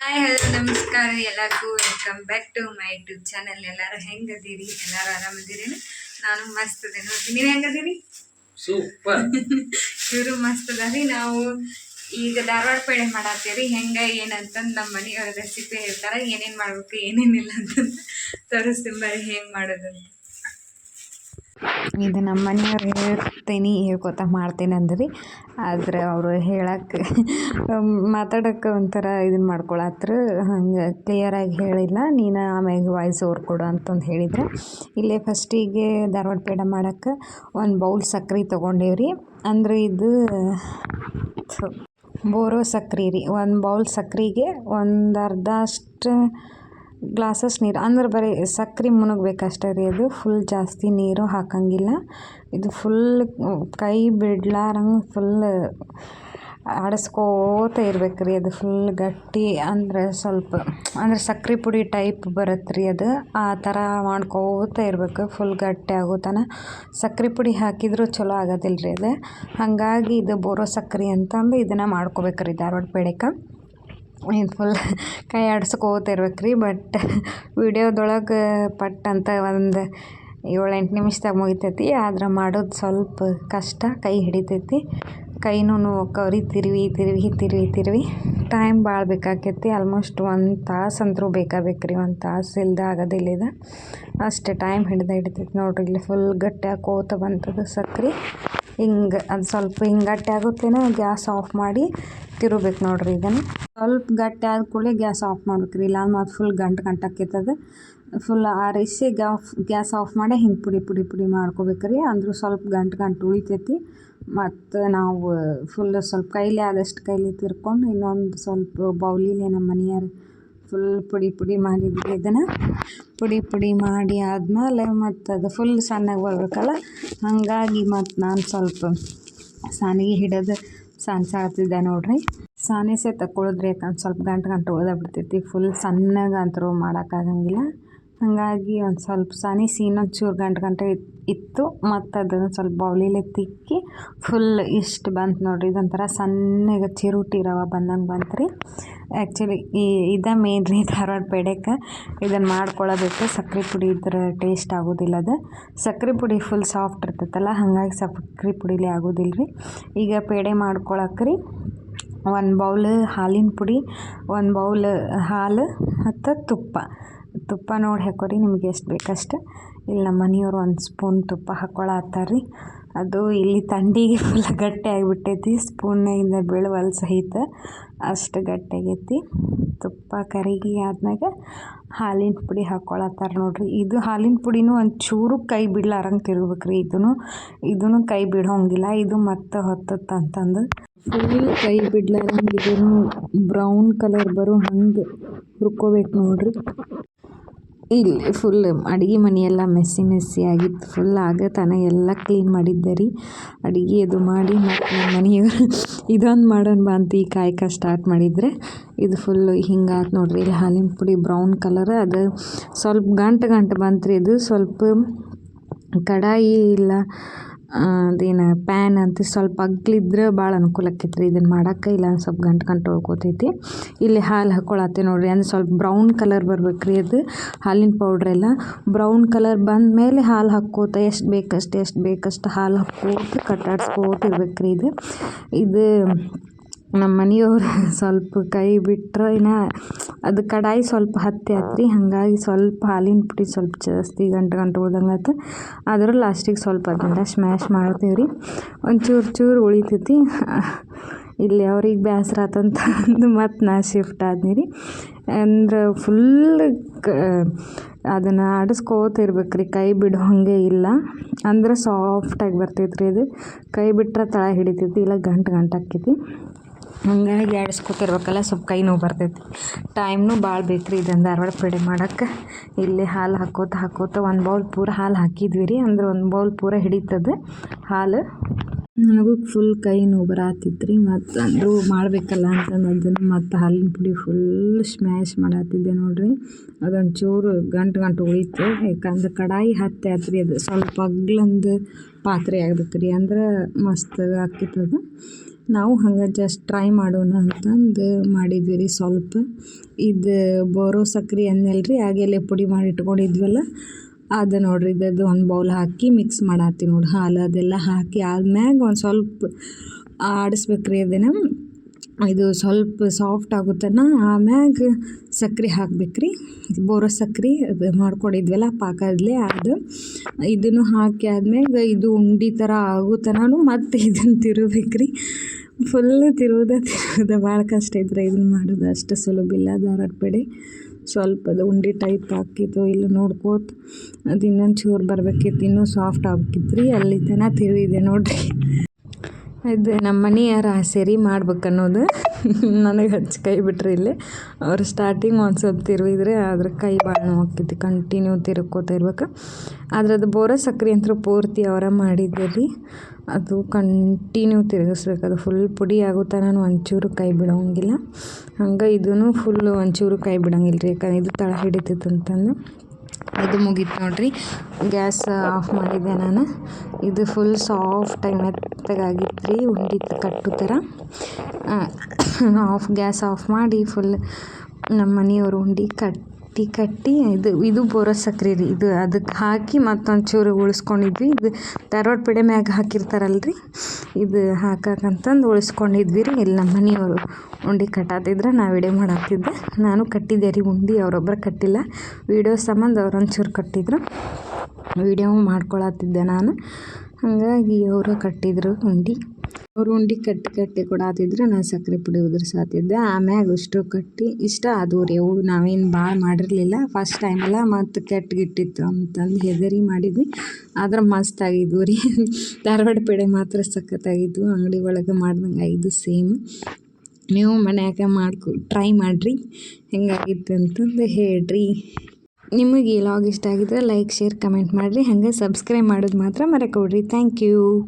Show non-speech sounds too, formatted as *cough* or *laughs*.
Hi hello ನಮಸ್ಕಾರ. ಎಲ್ಲರಿಗೂ welcome back to my YouTube channel ಎಲ್ಲರೂ ಹೆಂಗದೀರಿ? ಎಲ್ಲರೂ ಆರಾಮದಿರೇನು? ನಾನು ಮಸ್ತ್ ಅದೇ ನೋಡ್ತೀನಿ ನೀವು ಹೆಂಗದೀರಿ? ಸೂಪರ್ *laughs* ಇವರು ಮಸ್ತ್ ಅದಾರಿ. ನಾವು ಈಗ ಧಾರವಾಡ ಪೇಡೆ ಮಾಡತ್ತೀರಿ ಹೆಂಗ ಏನಂತಂದು ನಮ್ಮ ಮನೆಯವ್ರ ರೆಸಿಪಿ ಹೇಳ್ತಾರೆ. ಏನೇನು ಮಾಡ್ಬೇಕು ಏನೇನಿಲ್ಲ ಅಂತಂದು ತೋರಿಸ್ತೀನಿ ಬರ್ರಿ. ಹೆಂಗೆ ಮಾಡೋದಂತ. ಇದು ನಮ್ಮ ಮನೆಯವ್ರು ಹೇಳ್ತೀನಿ, ಹೇಳ್ಕೊತ ಮಾಡ್ತೀನಿ ಅಂದ್ರಿ. ಆದ್ರೆ ಅವರು ಹೇಳಕ್ಕೆ ಮಾತಾಡಕ್ಕೆ ಒಂಥರ ಇದನ್ನ ಮಾಡ್ಕೊಳತ್ರ. ಹಂಗೆ ಕ್ಲಿಯರಾಗಿ ಹೇಳಿಲ್ಲ. ನೀನು ಆಮ್ಯಾಗ ವಾಯ್ಸ್ ಓರ್ ಕೊಡು ಅಂತಂದು ಹೇಳಿದ್ರೆ. ಇಲ್ಲೇ ಫಸ್ಟಿಗೆ ಧಾರವಾಡ ಪೇಡ ಮಾಡೋಕ್ಕೆ ಒಂದು ಬೌಲ್ ಸಕ್ರೆ ತೊಗೊಂಡೇವ್ರಿ. ಅಂದ್ರೆ ಇದು ಬೋರೋ ಸಕ್ರೆ ರೀ. ಒಂದು ಬೌಲ್ ಸಕ್ರೆಗೆ ಒಂದು ಅರ್ಧ ಅಷ್ಟು ಗ್ಲಾಸಸ್ ನೀರು, ಅಂದ್ರೆ ಬರೀ ಸಕ್ರೆ ಮುಳುಗ್ಬೇಕಷ್ಟೇ ರೀ ಅದು. ಫುಲ್ ಜಾಸ್ತಿ ನೀರು ಹಾಕಂಗಿಲ್ಲ. ಇದು ಫುಲ್ ಕೈ ಬಿಡ್ಲಾರಂಗೆ ಫುಲ್ ಆಡಿಸ್ಕೋತ ಇರ್ಬೇಕು ರೀ ಅದು. ಫುಲ್ ಗಟ್ಟಿ ಅಂದ್ರೆ ಸ್ವಲ್ಪ, ಅಂದ್ರೆ ಸಕ್ರೆ ಪುಡಿ ಟೈಪ್ ಬರುತ್ತೆ ರೀ ಅದು. ಆ ಥರ ಮಾಡ್ಕೋತ ಇರ್ಬೇಕು. ಫುಲ್ ಗಟ್ಟಿ ಆಗೋತನ ಸಕ್ರೆ ಪುಡಿ ಹಾಕಿದರೂ ಚಲೋ ಆಗೋದಿಲ್ಲ ರೀ ಅದು. ಹಾಗಾಗಿ ಇದು ಬೋರೋ ಸಕ್ರೆ ಅಂತಂದು ಇದನ್ನು ಮಾಡ್ಕೋಬೇಕು ರೀ ಧಾರವಾಡ ಪೇಡಕ್ಕೆ ಇದು ಫುಲ್ ಕೈ ಆಡ್ಸ್ಕೋತ ಇರ್ಬೇಕು ರೀ ಬಟ್ ವಿಡಿಯೋದೊಳಗೆ ಪಟ್ ಅಂತ ಒಂದು ಏಳೆಂಟು ನಿಮಿಷದಾಗ ಮುಗಿತೈತಿ. ಆದ್ರೆ ಮಾಡೋದು ಸ್ವಲ್ಪ ಕಷ್ಟ, ಕೈ ಹಿಡಿತೈತಿ. ಕೈನೂ ಕವರಿ ತಿರುವಿ ತಿರುವಿ ತಿರುವಿ ತಿರುವಿ. ಟೈಮ್ ಭಾಳ ಬೇಕಾಕೈತಿ. ಆಲ್ಮೋಸ್ಟ್ ಒಂದು ತಾಸು ಅಂತರೂ ಬೇಕಾ ರೀ, ಒಂದು ತಾಸು ಇಲ್ದ ಆಗೋದಿಲ್ಲ ಇದು ಅಷ್ಟು ಟೈಮ್ ಹಿಡ್ದು ಹಿಡಿತೈತಿ ನೋಡಿರಿ, ಇಲ್ಲಿ ಫುಲ್ ಗಟ್ಟಿ ಹಾಕೋತ ಬಂತದ ಸಕ್ರೆ. ಹಿಂಗೆ, ಅದು ಸ್ವಲ್ಪ ಹಿಂಗೆ ಗಟ್ಟಿ ಆಗುತ್ತೇನೋ, ಗ್ಯಾಸ್ ಆಫ್ ಮಾಡಿ ತಿರುಬೇಕು ನೋಡಿರಿ ಇದನ್ನು. ಸ್ವಲ್ಪ ಗಟ್ಟಿ ಆದ ಕೂಡಲೇ ಗ್ಯಾಸ್ ಆಫ್ ಮಾಡ್ಬೇಕು ರೀ, ಇಲ್ಲಾಂದ್ರೆ ಮತ್ತು ಫುಲ್ ಗಂಟು ಗಂಟು ಆಕೈತದ ಫುಲ್ ಆರಿಸಿ ಗ್ಯಾಫ್, ಗ್ಯಾಸ್ ಆಫ್ ಮಾಡಿ ಹಿಂಗೆ ಪುಡಿ ಪುಡಿ ಪುಡಿ ಮಾಡ್ಕೋಬೇಕು ರೀ, ಅಂದರೂ ಸ್ವಲ್ಪ ಗಂಟು ಗಂಟು ಉಳಿತೈತಿ. ಮತ್ತು ನಾವು ಫುಲ್ ಸ್ವಲ್ಪ ಕೈಲಿ ಆದಷ್ಟು ಕೈಲಿ ತಿರ್ಕೊಂಡು ಇನ್ನೊಂದು ಸ್ವಲ್ಪ ಬೌಲಿಲೆ ನಮ್ಮ ಮನೆಯವ್ರು ಫುಲ್ ಪುಡಿ ಪುಡಿ ಮಾಡಿದ್ವಿ ಇದನ್ನು. ಪುಡಿ ಪುಡಿ ಮಾಡಿ ಆದಮೇಲೆ ಮತ್ತು ಅದು ಫುಲ್ ಸಣ್ಣಗೆ ಬರ್ಬೇಕಲ್ಲ? ಹಾಗಾಗಿ ಮತ್ತು ನಾನು ಸ್ವಲ್ಪ ಸಾನಿಗೆ ಹಿಡಿದು ಸಾಳ್ತಿದ್ದೆ ನೋಡ್ರಿ. ಸಾನಿಸೆ ತಗೊಳಿದ್ರೆ ಯಾಕಂದ್ರೆ ಸ್ವಲ್ಪ ಗಂಟು ಗಂಟು ಉಳ್ದ ಬಿಡ್ತೈತಿ ಫುಲ್ ಸಣ್ಣಗೆ ಮಾಡೋಕ್ಕಾಗಂಗಿಲ್ಲ ಹಾಗಾಗಿ ಒಂದು ಸ್ವಲ್ಪ ಸಾನಿಸಿ ಇನ್ನೊಂದು ಚೂರು ಗಂಟು ಗಂಟೆ ಇತ್ತು. ಮತ್ತು ಅದನ್ನು ಸ್ವಲ್ಪ ಬೌಲಿಲೆ ತಿಕ್ಕಿ ಫುಲ್ ಇಷ್ಟು ಬಂತು ನೋಡಿರಿ. ಇದೊಂಥರ ಸಣ್ಣಗೆ ಚಿರುಟಿ ರವೆ ಬಂದಂಗೆ ಬಂತು ರೀ. ಆ್ಯಕ್ಚುಲಿ ಈ, ಇದ ಮೇನ್ ರೀ ಧಾರವಾಡ ಪೇಡೆಕ್ಕೆ ಇದನ್ನು ಮಾಡ್ಕೊಳ್ಳೋದಕ್ಕೆ ಸಕ್ಕರೆ ಪುಡಿ ಇದ್ರ ಟೇಸ್ಟ್ ಆಗೋದಿಲ್ಲ ಅದು. ಸಕ್ಕರೆ ಪುಡಿ ಫುಲ್ ಸಾಫ್ಟ್ ಇರ್ತೈತಲ್ಲ, ಹಾಗಾಗಿ ಸಕ್ಕರೆ ಪುಡಿಲಿ ಆಗೋದಿಲ್ಲ ರೀ. ಈಗ ಪೇಡೆ ಮಾಡ್ಕೊಳಕ್ಕೆ ರೀ ಒಂದು ಬೌಲ್ ಹಾಲಿನ ಪುಡಿ, ಒಂದು ಬೌಲ್ ಹಾಲು ಮತ್ತು ತುಪ್ಪ. ತುಪ್ಪ ನೋಡಿ ಹಾಕೋರಿ ನಿಮ್ಗೆ ಎಷ್ಟು ಬೇಕಷ್ಟು. ಇಲ್ಲಿ ನಮ್ಮ ಮನೆಯವರು ಒಂದು ಸ್ಪೂನ್ ತುಪ್ಪ ಹಾಕ್ಕೊಳತ್ತಾರ ರೀ ಅದು ಇಲ್ಲಿ ತಂಡಿಗೆ ಫುಲ್ ಗಟ್ಟಿ ಆಗಿಬಿಟ್ಟೈತಿ ಸ್ಪೂನ್ನಾಗಿಂದ ಬೀಳುವಲ್ ಸಹಿತ ಅಷ್ಟು ಗಟ್ಟಿಯಾಗೈತಿ ತುಪ್ಪ ಕರಿಗಿ ಆದ್ಮ್ಯಾಗ ಹಾಲಿನ ಪುಡಿ ಹಾಕ್ಕೊಳತ್ತಾರ ನೋಡ್ರಿ. ಇದು ಹಾಲಿನ ಪುಡಿನೂ ಒಂಚೂರು ಕೈ ಬಿಡ್ಲಾರಂಗೆ ತಿರ್ಗ್ಬೇಕು ರೀ ಇದೂ ಇದೂ ಕೈ ಬಿಡೋಂಗಿಲ್ಲ, ಇದು ಮತ್ತೆ ಹೊತ್ತತ್ತಂತಂದು ಫುಲ್ ಕೈ ಬಿಡ್ಲಾರಂಗೆ ಇದನ್ನು ಬ್ರೌನ್ ಕಲರ್ ಬರೋ ಹಂಗೆ ಹುರ್ಕೋಬೇಕು ನೋಡ್ರಿ. ಇಲ್ಲಿ ಫುಲ್ ಅಡುಗೆ ಮನೆಯೆಲ್ಲ ಮೆಸ್ಸಿ ಮೆಸ್ಸಿ ಆಗಿತ್ತು. ಫುಲ್ ಆಗ ತನ ಎಲ್ಲ ಕ್ಲೀನ್ ಮಾಡಿದ್ದೆ ರೀ ಅಡುಗೆ ಅದು ಮಾಡಿ ಮತ್ತು ನಮ್ಮ ಮನೆಯವರು *laughs* ಇದೊಂದು ಮಾಡೋಣ ಬಾ ಅಂತ ಈ ಕಾಯಕ ಸ್ಟಾರ್ಟ್ ಮಾಡಿದರೆ ಇದು ಫುಲ್ಲು ಹಿಂಗಾತು ನೋಡ್ರಿ. ಇಲ್ಲಿ ಹಾಲಿನ ಪುಡಿ ಬ್ರೌನ್ ಕಲರ್ ಅದು ಸ್ವಲ್ಪ ಗಂಟು ಗಂಟು ಬಂತು ರೀ ಇದು. ಸ್ವಲ್ಪ ಕಡಾಯಿ ಇಲ್ಲ ಅದೇನು ಪ್ಯಾನ್ ಅಂತ ಸ್ವಲ್ಪ ಅಗ್ಲಿದ್ರೆ ಭಾಳ ಅನುಕೂಲ ಆಕೈತೆ ರೀ ಇದನ್ನು ಮಾಡೋಕ್ಕೆ ಇಲ್ಲ ಸ್ವಲ್ಪ ಗಂಟು ಗಂಟು ಉಳ್ಕೋತೈತಿ ಇಲ್ಲಿ ಹಾಲು ಹಾಕ್ಕೊಳತ್ತೆ ನೋಡಿರಿ. ಅಂದ್ರೆ ಸ್ವಲ್ಪ ಬ್ರೌನ್ ಕಲರ್ ಬರ್ಬೇಕು ರೀ ಅದು, ಹಾಲಿನ ಪೌಡ್ರೆಲ್ಲ ಬ್ರೌನ್ ಕಲರ್ ಬಂದ ಮೇಲೆ ಹಾಲು ಹಾಕ್ಕೋತ ಎಷ್ಟು ಬೇಕಷ್ಟು ಎಷ್ಟು ಬೇಕಷ್ಟು ಹಾಲು ಹಾಕ್ಕೋತ ಕಟ್ಟಾಡ್ಸ್ಕೋತ ಇರ್ಬೇಕು ರೀ ಇದು. ಇದು ನಮ್ಮ ಮನೆಯವ್ರು *laughs* ಸ್ವಲ್ಪ ಕೈ ಬಿಟ್ರೇನ ಇನ್ನು ಅದು ಕಡಾಯಿ ಸ್ವಲ್ಪ ಹತ್ತಿ ಆತ್ರಿ ಹಾಗಾಗಿ ಸ್ವಲ್ಪ ಹಾಲಿನ ಪುಡಿ ಸ್ವಲ್ಪ ಜಾಸ್ತಿ ಗಂಟು ಗಂಟು ಉಳ್ದಂಗೆ ಆದ್ರೆ ಲಾಸ್ಟಿಗೆ ಸ್ವಲ್ಪ ಅದನ್ನ ಸ್ಮ್ಯಾಶ್ ಮಾಡ್ತೀವಿ ರೀ. ಒಂದು ಚೂರು ಉಳಿತೈತಿ. *laughs* ಇಲ್ಲಿ ಅವ್ರಿಗೆ ಬೇಸ್ರ ಆತಂತ ಅಂದು ಮತ್ತು ನಾ ಶಿಫ್ಟ್ ಆದ್ನಿ ಅಂದ್ರೆ ಫುಲ್ ಕ, ಅದನ್ನು ಆಡಿಸ್ಕೋತಿರ್ಬೇಕು ರೀ. ಕೈ ಬಿಡೋ ಹಾಗೆ ಇಲ್ಲ. ಅಂದ್ರೆ ಸಾಫ್ಟಾಗಿ ಬರ್ತೈತೆ ರೀ ಅದು. ಕೈ ಬಿಟ್ರೆ ತಳ ಹಿಡಿತೈತಿ, ಇಲ್ಲ ಗಂಟು ಗಂಟು ಹಾಗಾಗಿ ಆಡಿಸ್ಕೊತಿರ್ಬೇಕಲ್ಲ, ಸ್ವಲ್ಪ ಕೈ ನೋವು ಬರ್ತೈತಿ. ಟೈಮ್ನು ಭಾಳ ಬೇಕು ರೀ ಇದನ್ನು ಧಾರವಾಡ ಪೇಡೆ ಮಾಡೋಕ್ಕೆ ಇಲ್ಲಿ ಹಾಲು ಹಾಕೋತ ಹಾಕೋತ ಒಂದು ಬೌಲ್ ಪೂರ ಹಾಲು ಹಾಕಿದ್ವಿ ರೀ ಅಂದ್ರೆ ಒಂದು ಬೌಲ್ ಪೂರ ಹಿಡಿತದೆ ಹಾಲು ನನಗೂ ಫುಲ್ ಕೈ ನೋವು ರೀ ಮತ್ತು ಅಂದರೂ ಮಾಡಬೇಕಲ್ಲ ಅಂತಂದು ಅದನ್ನು ಮತ್ತು ಹಾಲಿನ ಪುಡಿ ಫುಲ್ ಸ್ಮ್ಯಾಶ್ ಮಾಡತ್ತಿದ್ದೆ ನೋಡಿರಿ. ಅದೊಂದು ಚೂರು ಗಂಟು ಗಂಟು ಉಳಿತು, ಯಾಕಂದ್ರೆ ಕಡಾಯಿ ಹತ್ತಿ ಆತ್ರಿ ಅದು, ಸ್ವಲ್ಪ ಅಗ್ಲಂದು ಪಾತ್ರೆ ಆಗ್ಬೇಕು ರೀ ಅಂದ್ರೆ ಮಸ್ತ್ ಅದು. ನಾವು ಹಂಗೆ ಜಸ್ಟ್ ಟ್ರೈ ಮಾಡೋಣ ಅಂತಂದು ಮಾಡಿದ್ವಿ ರೀ ಸ್ವಲ್ಪ. ಇದು ಬೋರೋ ಸಕ್ರೆ ರೀ ಆಗೆಲೆ ಪುಡಿ ಮಾಡಿ ಇಟ್ಕೊಂಡಿದ್ವಲ್ಲ ಅದು ನೋಡ್ರಿ ಇದದ್ದು ಒಂದು ಬೌಲ್ ಹಾಕಿ ಮಿಕ್ಸ್ ಮಾಡತ್ತೀವಿ ನೋಡಿ ಹಾಲು ಅದೆಲ್ಲ ಹಾಕಿ ಆದ್ಮ್ಯಾಗ ಒಂದು ಸ್ವಲ್ಪ ಆಡಿಸ್ಬೇಕ್ರಿ ಅದನ್ನು. ಇದು ಸ್ವಲ್ಪ ಸಾಫ್ಟ್ ಆಗುತ್ತನ? ಆಮ್ಯಾಗ ಸಕ್ರೆ ಹಾಕ್ಬೇಕ್ರಿ. ಬೋರೋ ಅದು ಮಾಡ್ಕೊಂಡಿದ್ವಲ್ಲ ಪಾಕದಲ್ಲೇ ಅದು. ಇದನ್ನು ಹಾಕಿ ಆದ್ಮ್ಯಾಗ ಇದು ಉಂಡಿ ಥರ ಆಗುತ್ತನೂ ಮತ್ತೆ ಇದನ್ನು ತಿರುಬೇಕ್ರಿ. ಫುಲ್ ತಿರುವುದ ತಿರುವುದ ಭಾಳ ಕಷ್ಟ ಐತ್ರಿ ಇದನ್ನು ಮಾಡೋದು. ಅಷ್ಟು ಸುಲಭ ಇಲ್ಲ ಧಾರವಾಡ ಪೇಡೆ. ಸ್ವಲ್ಪ ಅದು ಉಂಡೆ ಟೈಪ್ ಹಾಕಿದ್ದು ಇಲ್ಲ ನೋಡ್ಕೋತ. ಅದು ಇನ್ನೊಂದು ಚೂರು ಬರ್ಬೇಕಿತ್ತು, ಇನ್ನೂ ಸಾಫ್ಟ್ ಆಗ್ಬೇಕಿತ್ತು ರೀ, ಅಲ್ಲಿ ತನಕ ತಿರುವಿದೆ ನೋಡಿರಿ. ಇದು ನಮ್ಮ ಮನೆಯವ್ರು ಆಸೆ ರೀ ಮಾಡ್ಬೇಕು ಅನ್ನೋದು ನನಗೆ ಹಚ್ಚಿ ಕೈ ಬಿಟ್ರಿ ಇಲ್ಲಿ. ಅವ್ರು ಸ್ಟಾರ್ಟಿಂಗ್ ಒಂದು ಸ್ವಲ್ಪ ತಿರುವಿದ್ರೆ ಅದ್ರ ಕೈ ಭಾಳ ನೋವಾಕೈತಿ ಕಂಟಿನ್ಯೂ ತಿರುಕೋತಾ ಇರ್ಬೇಕು. ಆದ್ರೆ ಅದು ಬೋರ ಸಕ್ರೆ ಅಂತೂ ಪೂರ್ತಿ ಅವರ ಮಾಡಿದ್ದೆ ರೀ ಅದು ಕಂಟಿನ್ಯೂ ತಿರುಗಿಸ್ಬೇಕು. ಅದು ಫುಲ್ ಪುಡಿ ಆಗೋ ನಾನು ಒಂಚೂರು ಕೈ ಬಿಡೋಂಗಿಲ್ಲ. ಹಂಗೆ ಇದೂ ಫುಲ್ಲು ಒಂಚೂರು ಕೈ ಬಿಡೋಂಗಿಲ್ಲ ರೀ ಯಾಕಂದ್ರೆ ಇದು ತಳ ಹಿಡಿತೈತೆ ಅಂತಂದು ಇದು ಮುಗೀತು ನೋಡ್ರಿ. ಗ್ಯಾಸ್ ಆಫ್ ಮಾಡಿದ್ದೆ ನಾನು. ಇದು ಫುಲ್ ಸಾಫ್ಟಾಗಿ ಮೆತ್ತಗಾಗಿತ್ತು ರೀ ಉಂಡೆ ಕಟ್ಟು ಥರ. *coughs* ಆಫ್, ಗ್ಯಾಸ್ ಆಫ್ ಮಾಡಿ ಫುಲ್ ನಮ್ಮ ಮನೆಯವ್ರು ಉಂಡೆ ಕಟ್ಟಿ ಕಟ್ಟಿ ಇದು ಇದು ಬೋರೋ ಸಕ್ರೆ ರೀ ಇದು. ಅದಕ್ಕೆ ಹಾಕಿ ಮತ್ತೊಂದು ಚೂರು ಉಳಿಸ್ಕೊಂಡಿದ್ವಿ. ಇದು ಧಾರವಾಡ ಪೇಡೆ ಮ್ಯಾಗ ಹಾಕಿರ್ತಾರಲ್ರಿ? ಇದು ಹಾಕಕ್ಕಂತಂದು ಉಳಿಸ್ಕೊಂಡಿದ್ವಿ ರೀ. ಇಲ್ಲಿ ನಮ್ಮ ಮನೆಯವರು ಉಂಡೆ ಕಟ್ಟಾತಿದ್ರೆ ನಾ ವಿಡಿಯೋ ಮಾಡಾತಿದ್ದೆ. ನಾನು ಕಟ್ಟಿದ್ದೆ ರೀ ಉಂಡೆ ಅವರೊಬ್ಬರು ಕಟ್ಟಿಲ್ಲ. ವಿಡಿಯೋ ಸಂಬಂಧ ಅವ್ರು ಒಂಚೂರು ಕಟ್ಟಿದ್ರು. ವಿಡಿಯೋ ಮಾಡ್ಕೊಳತ್ತಿದ್ದೆ ನಾನು. ಹಾಗಾಗಿ ಅವರು ಕಟ್ಟಿದ್ರು ಉಂಡೆ. ಅವ್ರು ಉಂಡೆ ಕಟ್ಟಿ ಕಟ್ಟಿ ಕೊಡಾತಿದ್ರು ನಾ ಸಕ್ಕರೆ ಪುಡಿ ಉದುರ್ಸಾತಿದ್ದೆ ಆಮ್ಯಾಗ ಅಷ್ಟು ಕಟ್ಟಿ, ಇಷ್ಟ ಅದು ರೀ. ಅವು ನಾವೇನು ಭಾಳ ಮಾಡಿರಲಿಲ್ಲ. ಫಸ್ಟ್ ಟೈಮೆಲ್ಲ ಮತ್ತು ಕೆಟ್ಟ ಗಿಟ್ಟಿತ್ತು ಅಂತಂದು ಹೆದರಿ ಮಾಡಿದ್ವಿ. ಆದ್ರೆ ಮಸ್ತ್ ಆಗಿದ್ವು ರೀ. *laughs* ಧಾರವಾಡ ಪೇಡೆ ಮಾತ್ರ ಸಖತ್ತಾಗಿದ್ವು ಅಂಗಡಿ ಒಳಗೆ ಮಾಡ್ದಂಗೆ ಆಗಿದ್ದು ಸೇಮ್. ನೀವು ಮನ್ಯಾಗ ಮಾಡ್ಕೊ ಟ್ರೈ ಮಾಡಿರಿ. ಹೆಂಗಾಗಿತ್ತು ಅಂತಂದು ಹೇಳ್ರಿ. ನಿಮಗೆ ಈ ಲಾಗ್ ಇಷ್ಟ ಆಗಿದ್ರೆ ಲೈಕ್, ಶೇರ್, ಕಮೆಂಟ್ ಮಾಡಿರಿ. ಹಾಗೆ ಸಬ್ಸ್ಕ್ರೈಬ್ ಮಾಡೋದು ಮಾತ್ರ ಮರೆಕೊಡ್ರಿ. Thank you.